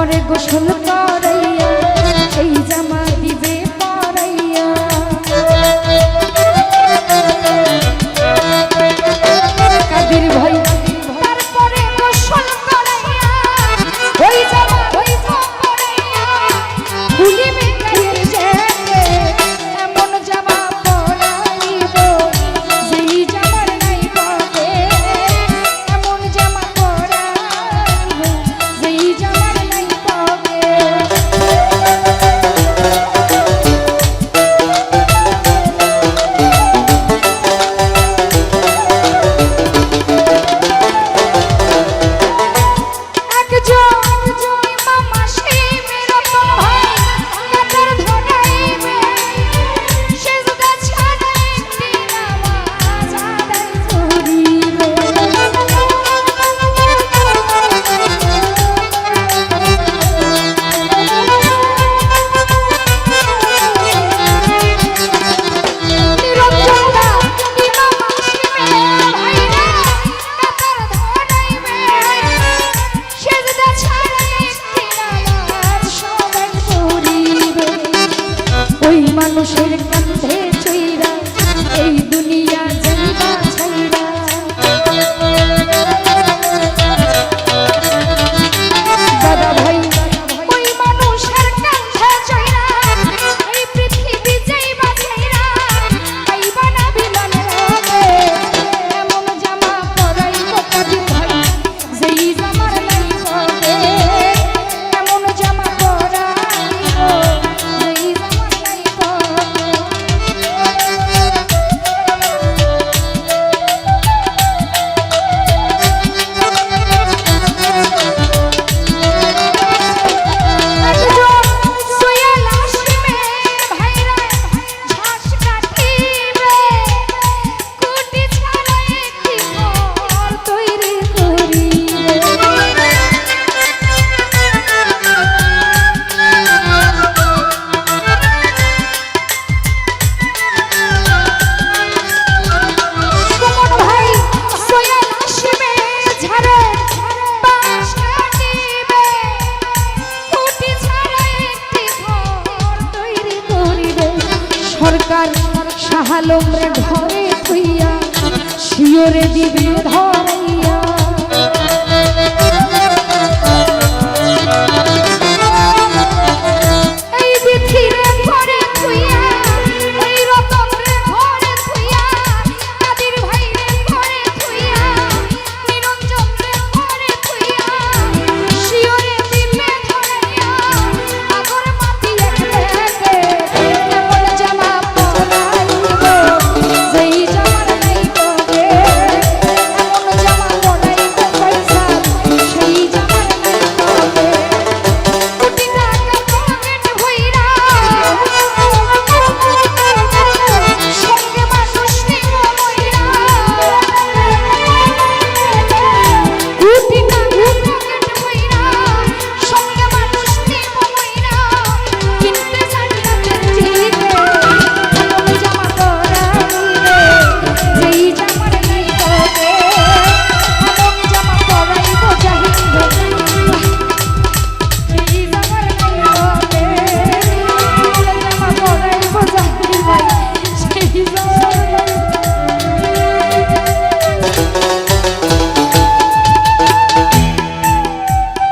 করে গোসল করে। Ben Uşak কাহালোমরা ঘরে থইয়া শিওরে দিবে ধরাইয়া